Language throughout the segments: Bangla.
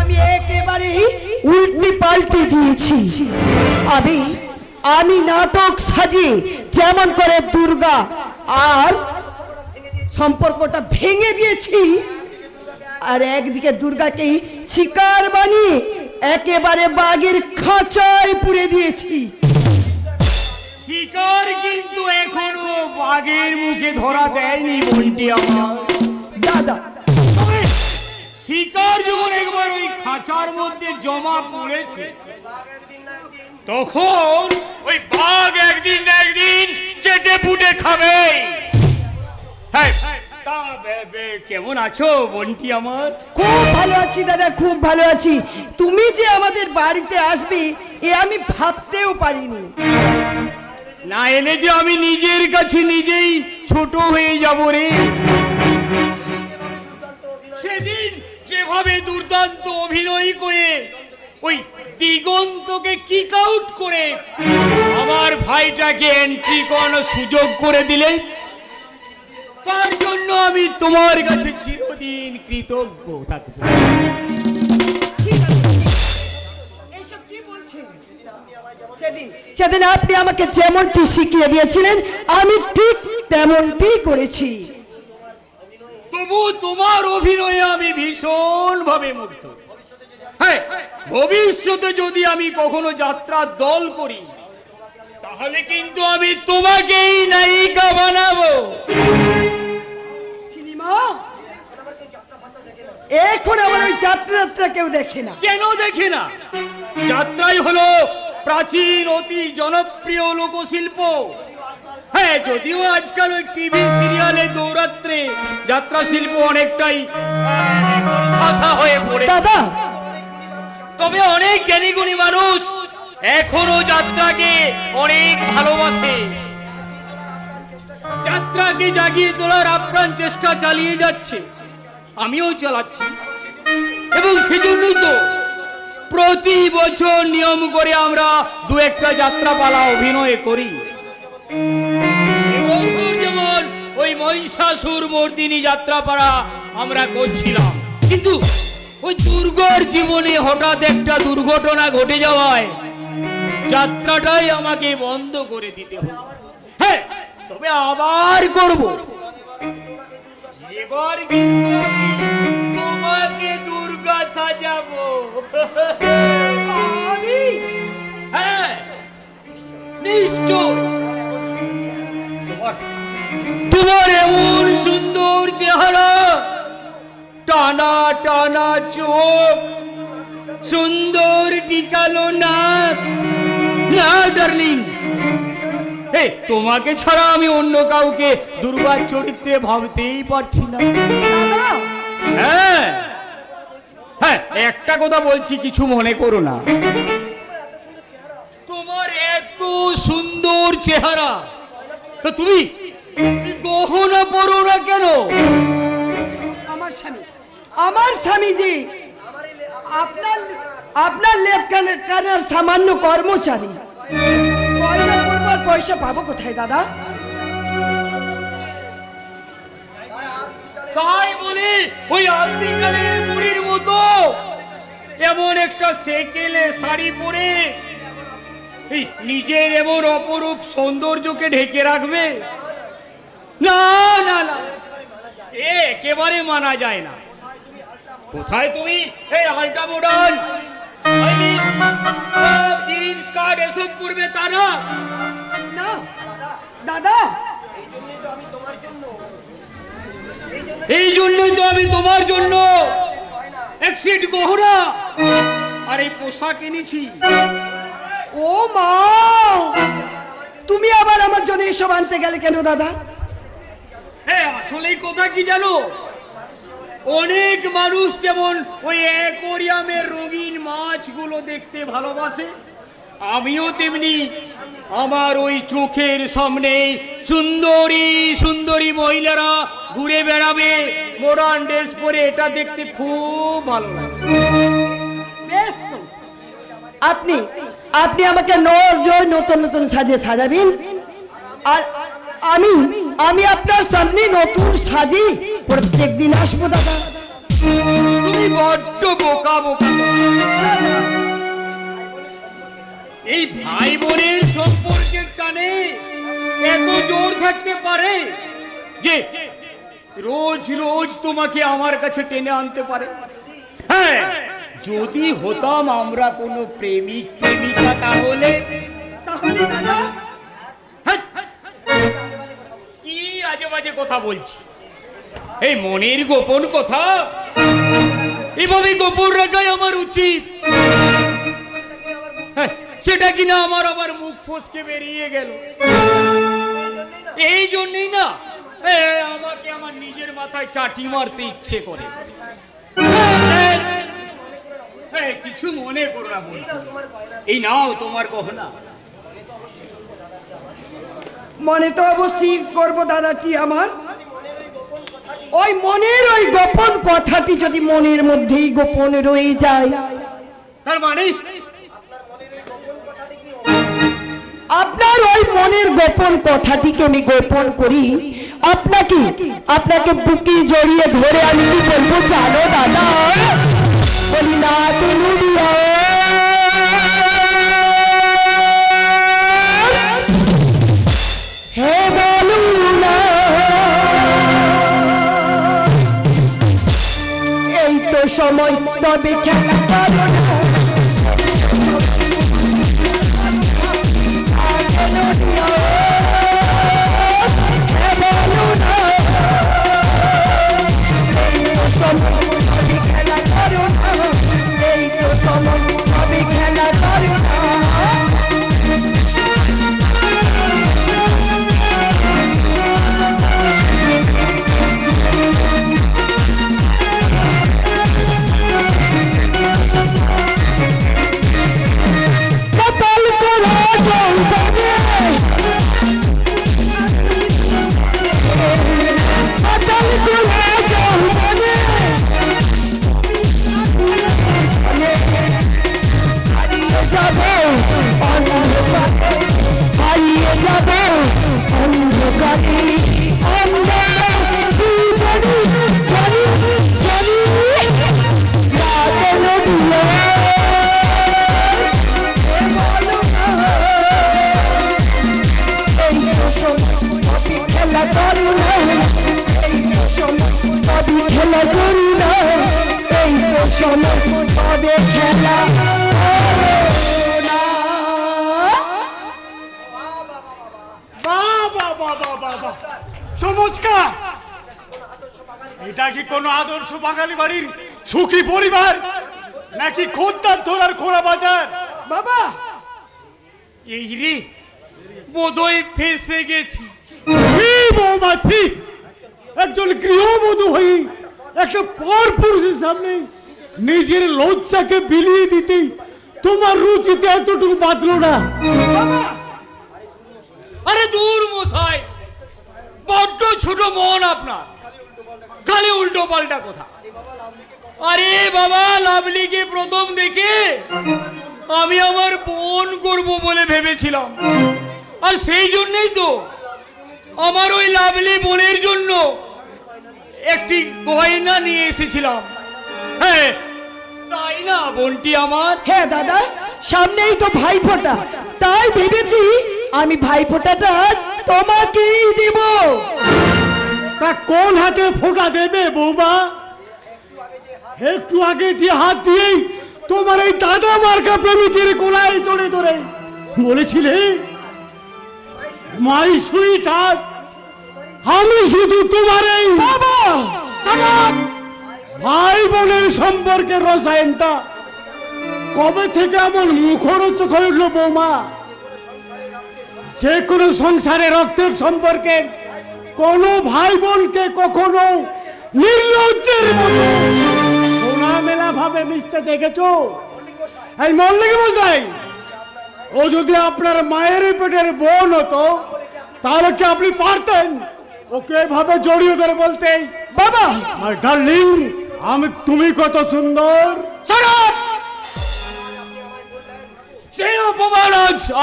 আমি একেবারেই উল্টি দিয়েছি। আমি আমি নাটক সাজিয়ে যেমন করে দুর্গা আর সম্পর্কটা ভেঙে দিয়েছি, আর একদিকে দুর্গাকেই শিকার বানিয়ে একেবারে বাঘের খাঁচায় পুড়ে দিয়েছি। শিকার কিন্তু এখনও বাঘের মুখে ধরা দেয়নি বইটি আমার। দাদা শিকার যখন একবার ওই খাঁচার মধ্যে জমা পড়েছে, তখন ওই বাঘ একদিন না একদিন চেটে পুটে খাবে। কেমন আছো বন্টি আমার? খুব ভালো আছি দাদা, খুব ভালো আছি। তুমি যে আমাদের বাড়িতে আসবে, এ আমি ভাবতেও পারিনি। না এলে যে আমি নিজের কাছে নিজেই ছোট হয়ে যাব রে। সেদিন যেভাবে দুর্দান্ত অভিনয় করে, ওই দিগন্তকে কিক আউট করে আমার ভাইটাকে এন্ট্রি করানোর সুযোগ করে দিলে, তার জন্য আমি তোমার কাছে চিরদিন কৃতজ্ঞ থাকব। সেদিন। আপনি আমাকে যেমনটি শিখিয়ে দিয়েছিলেন আমি ঠিক তেমনটি করেছি। তবু তোমার অভিনয়ে আমি ভীষণ ভাবে মুগ্ধ। হ্যাঁ ভবিষ্যতে যদি আমি কখনো যাত্রা দল করি তাহলে কিন্তু আমি তোমাকেই নায়িকা বানাবো। সিনেমা? এখন আমার ওই যাত্রা কেউ দেখে না। কেন দেখে না? যাত্রাই হলো প্রাচীন অতি জনপ্রিয় লোকশিল্প। হ্যাঁ যদিও আজকাল ওই টিভি সিরিয়ালে দৌরাত্রে যাত্রা শিল্প অনেকটাই ভাষা হয়ে পড়ে। দাদা! তবে অনেক জ্ঞানীগুণী মানুষ এখনও যাত্রাকে অনেক ভালোবাসে। যাত্রাকে জাগিয়ে তোলার আপ্রাণ চেষ্টা চালিয়ে যাচ্ছে। আমিও চালাচ্ছি। এবং সেজন্যই তো প্রতি বছর নিয়ম করে আমরা দু একটা যাত্রাপালা অভিনয় করি। এবছর যেমন ওই মহিষাসুর মর্দিনী যাত্রাপালা আমরা করছিলাম। কিন্তু ওই দুর্গর জীবনে হঠাৎ একটা দুর্ঘটনা ঘটে যাওয়ায় যাত্রাটাই আমাকে বন্ধ করে দিতে হবে হ্যাঁ তবে আবার করব। এবার কিন্তু তোমাকে আমি? হ্যাঁ নিশ্চয়। তোমার এমন সুন্দর চেহারা টানা টানা চোখ সুন্দর টিকালো নাক। না ডার্লিং হে তোমাকে ছাড়া আমি অন্য কাউকে দুর্গার চরিত্রে ভাবতেই পারছি না। হ্যাঁ। হ্যাঁ একটা কথা বলছি কিছু মনে করো না। তোমার এত সুন্দর চেহারা। তো তুমি তুমি গহনা পরো না কেন? আমার স্বামী আমার স্বামীজি আপনার আপনার লেপ কানের সামান্য কর্মচারী। পয়সা পাবো কোথায় দাদা? তাই বলি ওই আদিকালের বুড়ির মতো এমন একটা সেকেলে শাড়ি পরে নিজের এমন অপরূপ সৌন্দর্যকে ঢেকে রাখবে? না না না। এ একেবারে মানা যায় না। কোথায় তুমি? এই আলটা মডার্ন জিন্স কার্ড এসব পরবে তা না? না দাদা। এই জন্যই তো আমি তোমার জন্য এক সেট গহরা আর এই পোশাক এনেছি। ও মা! তুমি আবার আমার জন্য এসব আনতে গেলে কেন দাদা? হ্যাঁ আসলেই কথা কি জানো? অনেক মানুষ যেমন ওই অ্যাকোরিয়ামের রঙিন মাছগুলো দেখতে ভালোবাসে আমিও তেমনি আমার ওই চোখের সামনে সুন্দরী সুন্দরী মহিলারা ঘুরে বেড়াবে। মডার্ন ড্রেস পরে এটা দেখতে খুব ভালো লাগে। বেশ তো। আপনি আপনি আমাকে নর জয় নতুন নতুন সাজে সাজাবেন। আর আমি আমি আপনার সামনে নতুন সাজি প্রত্যেক দিন আসব দাদা। তুমি বড্ড বোকা বোকা। এই ভাই বোনের সম্পর্কের টানে এত জোর থাকতে পারে যে রোজ রোজ তোমাকে আমার কাছে টেনে আনতে পারে। হ্যাঁ। যদি হতাম আমরা কোনো প্রেমিক প্রেমিকা তাহলে? তাহলে দাদা? হ্যাঁ, কি আজে বাজে কথা বলছি? এই মনের গোপন কথা? এভাবে গোপন রাখাই আমার উচিত। হ্যাঁ, সেটা কিনা আমার আবার মুখ ফসকে বেরিয়ে গেল। এই জন্যই না। আমাকে আমার নিজের মাথায় চাটি মারতে ইচ্ছে করে। কিছু মনে করো না এই নাও তোমার গহনা। মনে তো অবশ্যই করব দাদাটি আমার। ওই মনের ওই গোপন কথাটি যদি মনের মধ্যেই গোপন রয়ে যায়। তার মানে? আপনার ওই মনের গোপন কথাটিকে আমি গোপন করি। আপনাকে আপনাকে বুকি জড়িয়ে ধরে আমি কি বলব জানো দাদা? বলি না না এই তো সময়, তবে খেলা করো না। কোনো আদর্শ বাঙালি বাড়ির সুখী পরিবার নাকি খোদ্দার ধরার খোলা বাজার? বাবা! এই রে বোধহয় ফেসে গেছি। বৌমাছি একজন গৃহবধূ হয়ে একটা পর পুরুষের সামনে নিজের লজ্জাকে বিলিয়ে দিতেই তোমার রুচিতে এতটুকু বাঁধলো না। বাবা! আরে দূর মশাই বড্ড ছোট মন আপনার। খালি উল্টো পাল্টা কথা। আরে বাবা লাভলিকে প্রথম দেখে আমি আমার বোন করব বলে ভেবেছিলাম। আর সেই জন্যই তো আমার ওই লাভলি বোনের জন্য একটি গয়না নিয়ে এসেছিলাম। হ্যাঁ তাই না, বোনটি আমার? হ্যাঁ দাদা, সামনেই তো ভাইফোঁটা। তাই ভেবেছি আমি ভাইফোঁটাটা তোমাকেই দেব। তা কোন হাতে ফোঁটা দেবে বৌমা? একটু আগে যে হাত দিয়েই তোমার এই দাদা মার্কা প্রেমিকের কোলায় চড়ে ধরে বলেছিলে, মাই সুইট আমি শুধু তোমার এই বাবা। ভাই বোনের সম্পর্কে রসায়নটা কবে থেকে এমন মুখরোচক হয়ে উঠল বৌমা? যে কোনো সংসারে রক্তের সম্পর্কের কোনো ভাই বোনকে কখনো নির্লজ্জের মতো খোলামেলা ভাবে মিশতে দেখেছ? এই মল্লিক মশাই, ও যদি আপনার মায়ের পেটের বোন হতো, তাহলে কি আপনি পারতেন? ওকে এভাবে জড়িয়ে ধরে বলতে, বাবা ডার্লিং আমি তুমি কত সুন্দর।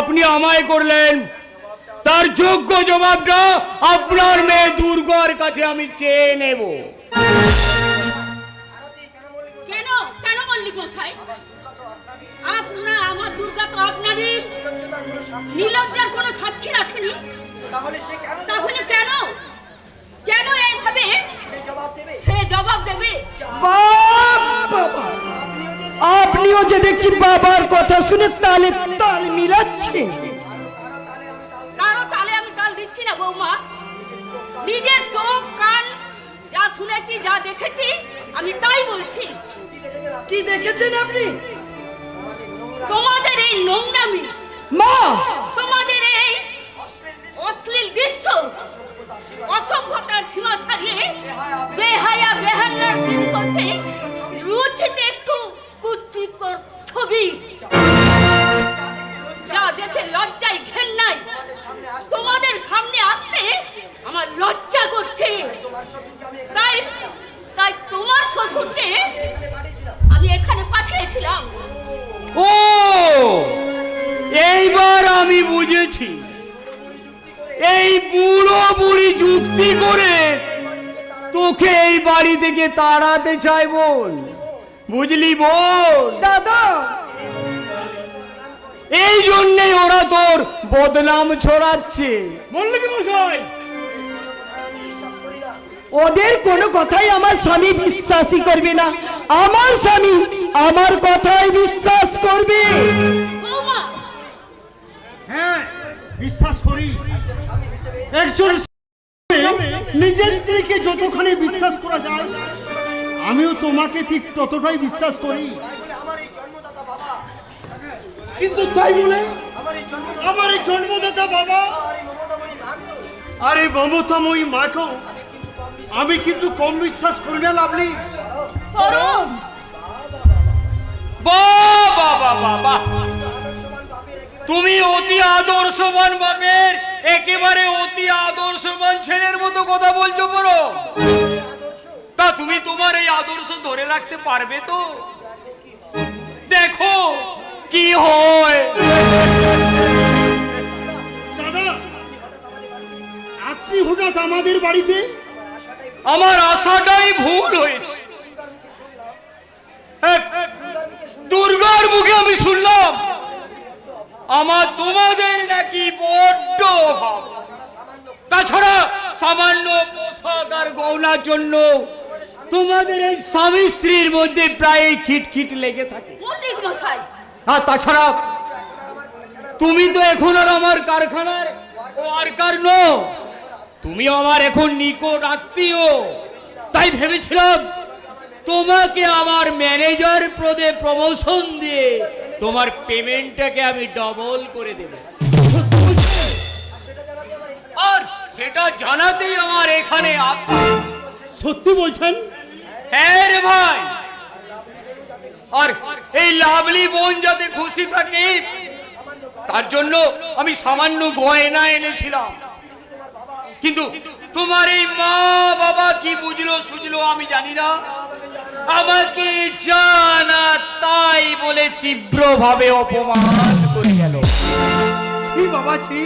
আপনি আমায় করলেন। তার যোগ্য জবাবটা আপনার মেয়ে দুর্গার কাছে আমি চেয়ে নেব। কেন? কেন মল্লিক মশাই আপনার আমার দুর্গা তো আপনারই। নীলজ্জার কোনো সাক্ষী রাখেনি। তাহলে কেন? কেন কেন এইভাবে? সে জবাব দেবে। সে জবাব দেবে বাপ! বাবা আপনিও যে দেখছি বাবার কথা শুনে তালে তাল মিলাচ্ছেন। বৌমা নিজের চোখ কান যা শুনেছি যা দেখেছি আমি তাই বলছি। কি দেখেছেন আপনি? তোমাদের এই নোংরামি মা! তোমাদের এই অশ্লীল দৃশ্য অসভ্যতার সীমা ছাড়িয়ে বেহায়া বেহাল্লার প্রেম করতে রুচিতে একটু কুচিকর ছবি। যা দেখে লজ্জায় ঘেন্নাই থেকে তাড়াতে চাই বোন বুঝলি বোন দাদা! এই জন্যে ওরা তোর বদনাম ছড়াচ্ছে। মল্লিক মশাই? ওদের কোনো কথাই আমার স্বামী বিশ্বাসই করবে না। আমার স্বামী আমার কথাই বিশ্বাস করবে। হ্যাঁ বিশ্বাস করি। একজন নিজের স্ত্রীকে যতখানি বিশ্বাস করা যায় আমিও তোমাকে ঠিক ততটাই বিশ্বাস করি। তাই বলে আমার এই জন্মদাতা বাবা কিন্তু তাই বলে আমার এই জন্মদাতা আমার এই জন্মদাতা বাবা আর এই মমতাময়ী মাকেও আমি কিন্তু কম আমি কিন্তু কম বিশ্বাস করি না লাভলি তুমি অতি আদর্শবান বাপের। একেবারে অতি আদর্শবান ছেলের মতো কথা বলছো বড় তা তুমি তোমার এই আদর্শ ধরে রাখতে পারবে তো? দেখো কি হয়। দাদা আপনি হঠাৎ আমাদের বাড়িতে? আমার আশাটাই ভুল হয়েছে। হ্যাঁ, দুর্গার মুখে আমি শুনলাম। আমার তোমাদের নাকি বড্ড অভাব। তাছাড়া সামান্য পোশাক আর গহনার জন্য তোমাদের এই স্বামী স্ত্রীর মধ্যে প্রায় খিটখিট লেগে থাকে। আর তাছাড়া তুমি তো এখন আর আমার কারখানার ওয়ার্কার নো। তুমি আমার এখন নিকট আত্মীয়। তাই ভেবেছিলাম তোমাকে আমার ম্যানেজার পদে প্রমোশন দিয়ে তোমার পেমেন্টটাকে আমি ডবল করে দেব। আর সেটা জানাতেই আমার এখানে আসা। সত্যি বলছেন? হ্যাঁ রে ভাই। আর এই লাভলি বোন যাতে খুশি থাকে তার জন্য আমি সামান্য গয়না এনেছিলাম। কিন্তু তোমার এই মা বাবা কি বুঝলো সুঝলো আমি জানি না। আমাকে জানা তাই বলে তীব্রভাবে অপমান করে গেল। ছি বাবা ছি।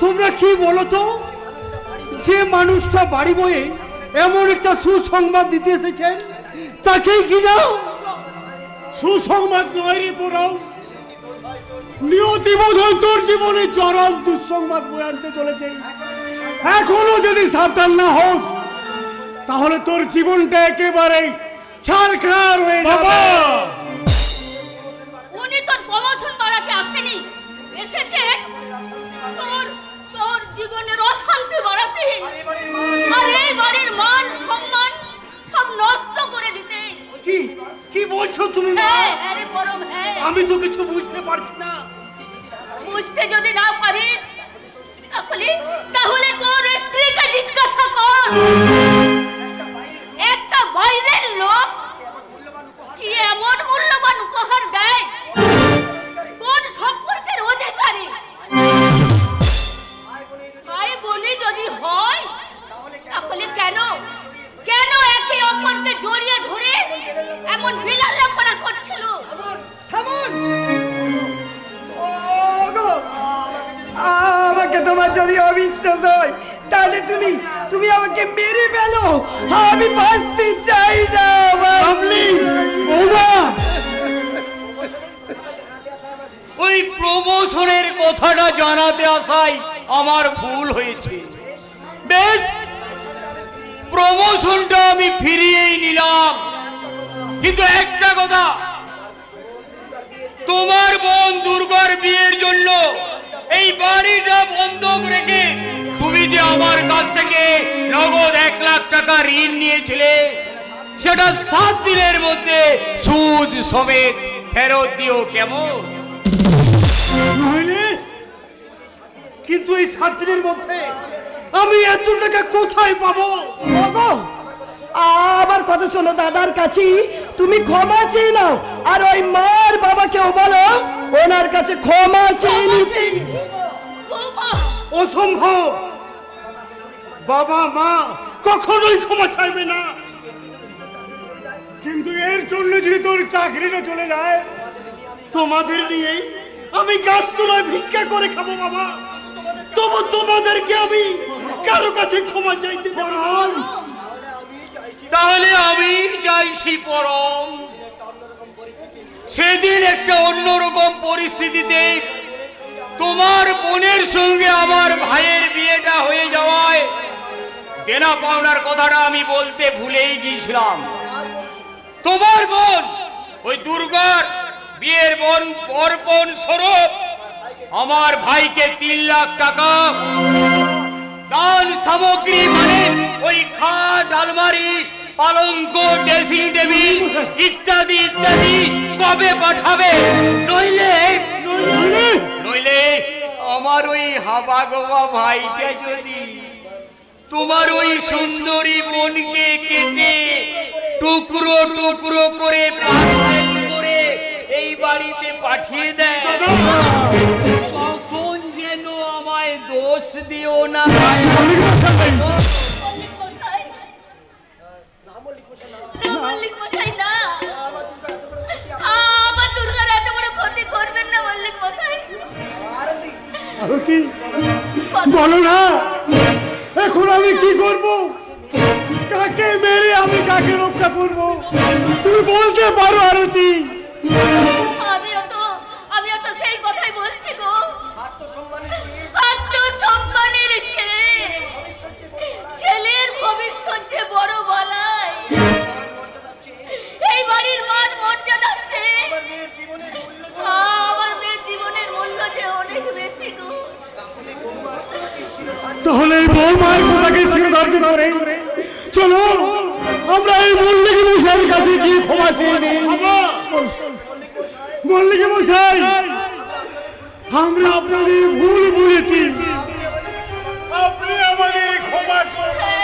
তোমরা কি বলো তো? যে মানুষটা বাড়ি বয়ে এমন একটা সুসংবাদ দিতে এসেছেন তাকেই কি না? সুসংবাদ নয় রে পোড়াও। নিয়তি বোধ হয় তোর জীবনে চরম দুঃসংবাদ বয়ে আনতে চলেছে। এখনও যদি সাবধান না হোস তাহলে তোর জীবনটা একেবারে ছাড়খার হয়ে যাবে। উনি তোর প্রমোশন বাড়াতে আসেনি। এসেছেন তোর তোর জীবনের অশান্তি বাড়াতে। আর এই বাড়ির মান সম্মান সব নষ্ট করে দিতে। কি কি বলছো তুমি মা? হ্যাঁ হ্যাঁ রে পরম হ্যাঁ। আমি তো কিছু বুঝতে পারছি না। বুঝতে যদি না পারিস তাহলে তাহলে তোর স্ত্রীকে জিজ্ঞাসা কর। বাইরের লোক কি এমন মূল্যবান উপহার দেয়? কোন সম্পর্কের অধিকারী? ভাই বলি যদি হয়, তাহলে কেন? কেন একে অপরকে জড়িয়ে ধরে এমন লীলাল্লাপনা করছিল? আমাকে তোমার যদি অবিশ্বাস হয়, তাহলে তুমি তুমি আমাকে মেরে আমি বাঁচতে চাই না ওই প্রমোশনের কথাটা জানাতে আসাই আমার ভুল হয়েছে। বেশ, প্রমোশনটা আমি ফিরিয়েই নিলাম। কিন্তু একটা কথা, তোমার বোন দুর্গার বিয়ের জন্য এই বাড়িটা বন্ধক রেখে তুমি যে আমার কাছ থেকে নগদ এক লাখ টাকা ঋণ নিয়েছিলে সেটা সাত দিনের মধ্যে সুদ সমেত ফেরত দিও কেমন? কিন্তু এই সাত দিনের মধ্যে আমি এত টাকা কোথায় পাবো? ওগো আমার কথা শোনো দাদার কাছে তুমি ক্ষমা চেয়ে নাও। আর ওই মার বাবাকেও বলো ওনার কাছে ক্ষমা চেয়ে নিতে। অসম্ভব বাবা। মা কখনোই ক্ষমা চাইবে না। কিন্তু এর জন্য যদি তোর চাকরিটা চলে যায় তোমাদের নিয়েই আমি গাছ তোলায় ভিক্ষা করে খাব বাবা। তবু তোমাদেরকে আমি কারও কাছে ক্ষমা চাইতে দেবো না। তাহলে আমি যাইছি পরম। সেদিন একটা অন্যরকম পরিস্থিতিতে তোমার বোনের সঙ্গে আমার ভাইয়ের বিয়েটা হয়ে যাওয়ায় দেনা পাওনার কথাটা আমি বলতে ভুলেই গিয়েছিলাম। তোমার বোন, ওই দুর্গার বিয়ের বোন অর্পণ স্বরূপ আমার ভাইকে তিন লাখ টাকা দান সামগ্রী মানে ওই খাট আলমারি পালঙ্ক, ড্রেসিং টেবিল ইত্যাদি ইত্যাদি। কবে পাঠাবে? নইলে নইলে আমার ওই হাবা গোবা ভাইটা যদি তোমার ওই সুন্দরী বোনকে কেটে টুকরো টুকরো করে পার্সেল করে এই বাড়িতে পাঠিয়ে দেয়, তখন যেন আমায় দোষ দিও না। মল্লিক মশাই না। আমার দুর্গার এত বড় ক্ষতি করবেন না মল্লিক মশাই আরতি বলো না এখন আমি কি করব? কাকে মেরে আমি কাকে রক্ষা করব? তুমি বলতে পারো আরতি। আমিও তো আমিও তো সেই কথাই বলছি গো। আত্মসম্মানের ছেলে ছেলের ভবিষ্যৎ যে বড় বলাই তাহলে এই বৌমার কথাকে শিরোধার্য করে চলো, আমরা এই মল্লিকী মশাইয়ের কাছে গিয়ে ক্ষমা চেয়ে নিই। মল্লিকী মশাই, আমরা আপনাদের ভুল বুঝেছি। আপনি আমাদের ক্ষমা করুন।